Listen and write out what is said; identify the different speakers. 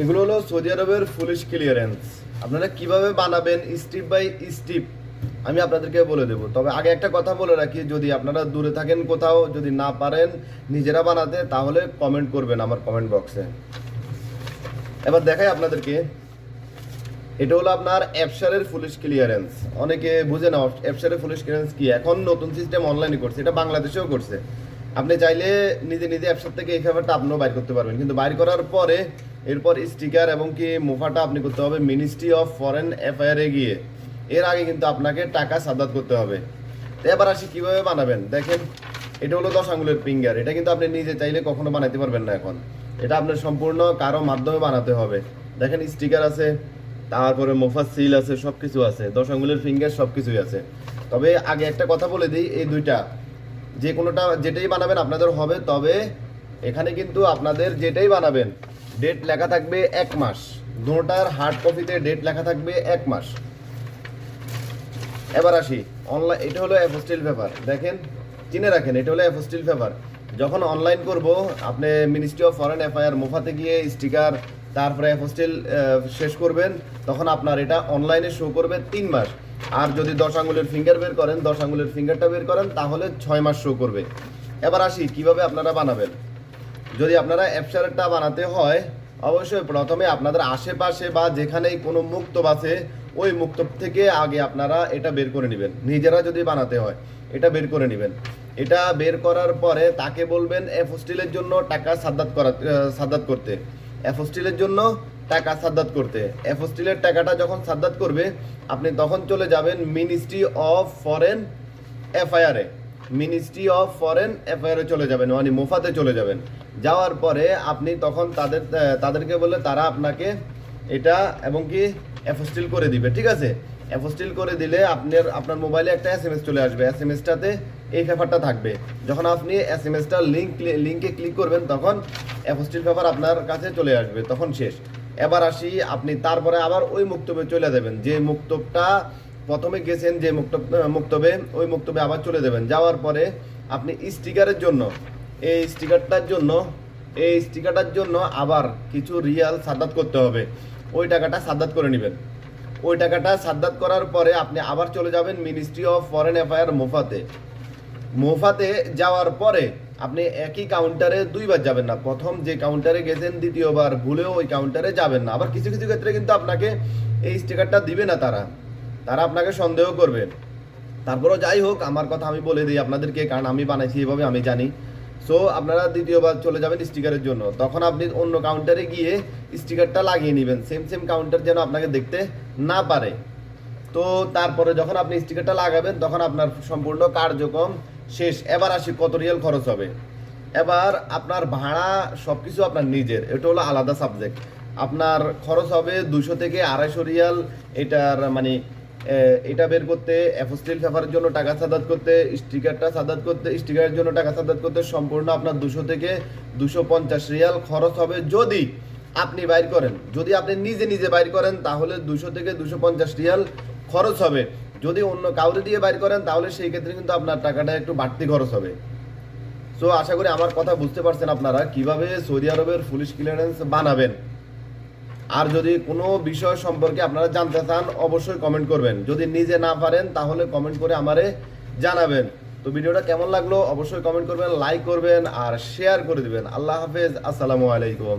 Speaker 1: এগুলো হলো সৌদি আরবের পুলিশ ক্লিয়ারেন্স আপনারা কীভাবে বানাবেন স্টেপ বাই স্টেপ আমি আপনাদেরকে বলে দেবো। তবে আগে একটা কথা বলে রাখি, যদি আপনারা দূরে থাকেন কোথাও, যদি না পারেন নিজেরা বানাতে, তাহলে কমেন্ট করবেন আমার কমেন্ট বক্সে এবার দেখাই আপনাদেরকে, এটা হলো আপনার অ্যাপসারের পুলিশ ক্লিয়ারেন্স অনেকে বুঝে না অ্যাপসারের পুলিশ ক্লিয়ারেন্স কি? এখন নতুন সিস্টেম অনলাইনে করছে, এটা বাংলাদেশেও করছে। আপনি চাইলে নিজে নিজে অ্যাপসার থেকে এই খাবারটা আপনিও বাইর করতে পারবেন। কিন্তু বাইর করার পরে এরপর স্টিকার এবং কি মুফাটা আপনি করতে হবে মিনিস্ট্রি অফ ফরেন অ্যাফেয়ারে গিয়ে। এর আগে কিন্তু আপনাকে টাকা সাদাত করতে হবে। তো এবার আসি কীভাবে বানাবেন? দেখেন, এটা হলো দশ আঙ্গুলের ফিঙ্গার এটা কিন্তু আপনি নিজে চাইলে কখনো বানাতে পারবেন না এখন। এটা আপনার সম্পূর্ণ কারও মাধ্যমে বানাতে হবে। দেখেন স্টিকার আছে, তারপরে মোফা সিল আছে সব কিছু আছে। দশ আঙ্গুলের ফিঙ্গার সব কিছুই আছে। তবে আগে একটা কথা বলে দিই, এই দুইটা। যে কোনোটা যেটাই বানাবেন আপনাদের হবে, তবে এখানে কিন্তু আপনাদের যেটাই বানাবেন ডেট লেখা থাকবে এক মাস। দুটার হার্ড কপিতে ডেট লেখা থাকবে এক মাস। এবার আসি। অনলাইন এটা হলো অ্যাপোস্টিল পেপার দেখেন, চিনে রাখেন, এটা হলো অ্যাপোস্টিল পেপার যখন অনলাইন করব, আপনি মিনিস্ট্রি অফ ফরেন অ্যাফেয়ার মুফাতে গিয়ে স্টিকার তারপরে অ্যাপোস্টিল শেষ করবেন, তখন আপনার এটা অনলাইনে শো করবে তিন মাস। আর যদি দশ আঙ্গুলের ফিঙ্গার বের করেন, দশ আঙ্গুলের ফিঙ্গারটা বের করেন, তাহলে ছয় মাস শো করবে। এবার আসি, কীভাবে আপনারা বানাবেন? যদি আপনারা অ্যাপসারটা বানাতে হয়, অবশ্যই প্রথমে আপনাদের আশেপাশে বা যেখানেই কোনো মুক্তব আছে ওই মুক্তব থেকে আগে আপনারা এটা বের করে নেবেন। নিজেরা যদি বানাতে হয়, এটা বের করে নেবেন। এটা বের করার পরে তাকে বলবেন এফোস্টিলের জন্য টাকা সাদ্দাত করা সাদ্দাত করতে। এফোস্টিলের জন্য টাকা সাদ্দাত করতে। এফোস্টিলের টাকাটা যখন সাদ্দাত করবে, আপনি তখন চলে যাবেন মিনিস্ট্রি অফ ফরেন এফআইআরে মিনিস্ট্রি অফ ফরেন অ্যাফেয়ারে চলে যাবেন মানে মোফাতে চলে যাবেন। যাওয়ার পরে আপনি তখন তাদের তাদেরকে বলে তারা আপনাকে এটা এবং কি অ্যাফোস্টিল করে দিবে, ঠিক আছে? অ্যাফোস্টিল করে দিলে আপনার আপনার মোবাইলে একটা এস চলে আসবে। এস এম এসটাতে এই পেপারটা থাকবে। যখন আপনি এস এম এসটার লিঙ্ক লিঙ্কে ক্লিক করবেন, তখন অ্যাফোস্টিল পেপার আপনার কাছে চলে আসবে। তখন শেষ। এবার আসি, আপনি তারপরে আবার ওই মুক্তবে চলে যাবেন। যে মুক্তবটা প্রথমে গেছেন, যে মুক্তব মুক্তবে ওই মুক্তবে আবার চলে যাবেন। যাওয়ার পরে আপনি স্টিকারের জন্য এই স্টিকারটার জন্য, এই স্টিকারটার জন্য আবার কিছু রিয়াল সাদ্দাত করতে হবে। ওই টাকাটা সাদ্দাত করে নেবেন। ওই টাকাটা সাদ্দাত করার পরে আপনি আবার চলে যাবেন মিনিস্ট্রি অফ ফরেন অ্যাফেয়ার মোফাতে। মোফাতে যাওয়ার পরে আপনি একই কাউন্টারে দুইবার যাবেন না। প্রথম যে কাউন্টারে গেছেন, দ্বিতীয়বার ভুলেও ওই কাউন্টারে যাবেন না। আবার কিছু কিছু ক্ষেত্রে কিন্তু আপনাকে এই স্টিকারটা দিবে না তারা। তারা আপনাকে সন্দেহ করবে। তারপরেও যাই হোক, আমার কথা আমি বলে দিই আপনাদেরকে, কারণ আমি বানাইছি এভাবে, আমি জানি। সো আপনারা দ্বিতীয়বার চলে যাবেন স্টিকারের জন্য। তখন আপনি অন্য কাউন্টারে গিয়ে স্টিকারটা লাগিয়ে নেবেন। সেম সেম কাউন্টার যেন আপনাকে দেখতে না পারে। তো, তারপরে যখন আপনি স্টিকারটা লাগাবেন, তখন আপনার সম্পূর্ণ কার্যক্রম শেষ। এবার আসি কত রিয়াল খরচ হবে। এবার আপনার ভাড়া সব কিছু আপনার নিজের। এটা হলো আলাদা সাবজেক্ট আপনার খরচ হবে দুশো থেকে আড়াইশো রিয়াল এটার মানে এটা বের করতে অ্যাপোস্টিল পেপারের জন্য টাকা সাদাত করতে, স্টিকারটা সাদাত করতে, স্টিকারের জন্য টাকা সাদাত করতে সম্পূর্ণ আপনার দুশো থেকে দুশো পঞ্চাশ রিয়াল খরচ হবে যদি আপনি বাইর করেন। যদি আপনি নিজে নিজে বাইর করেন, তাহলে দুশো থেকে দুশো পঞ্চাশ রিয়াল খরচ হবে। যদি অন্য কাউরে দিয়ে বাইর করেন, তাহলে সেই ক্ষেত্রে কিন্তু আপনার টাকাটা একটু বাড়তি খরচ হবে। সো আশা করি আমার কথা বুঝতে পারছেন আপনারা কীভাবে সৌদি আরবের পুলিশ ক্লিয়ারেন্স বানাবেন। আর যদি কোনো বিষয় সম্পর্কে আপনারা জানতে চান, অবশ্যই কমেন্ট করবেন। যদি নিজে না পারেন, তাহলে কমেন্ট করে আমারে জানাবেন। তো ভিডিওটা কেমন লাগল? অবশ্যই কমেন্ট করবেন লাইক করবেন, আর শেয়ার করে দিবেন। আল্লাহ হাফেজ, আসসালামু আলাইকুম।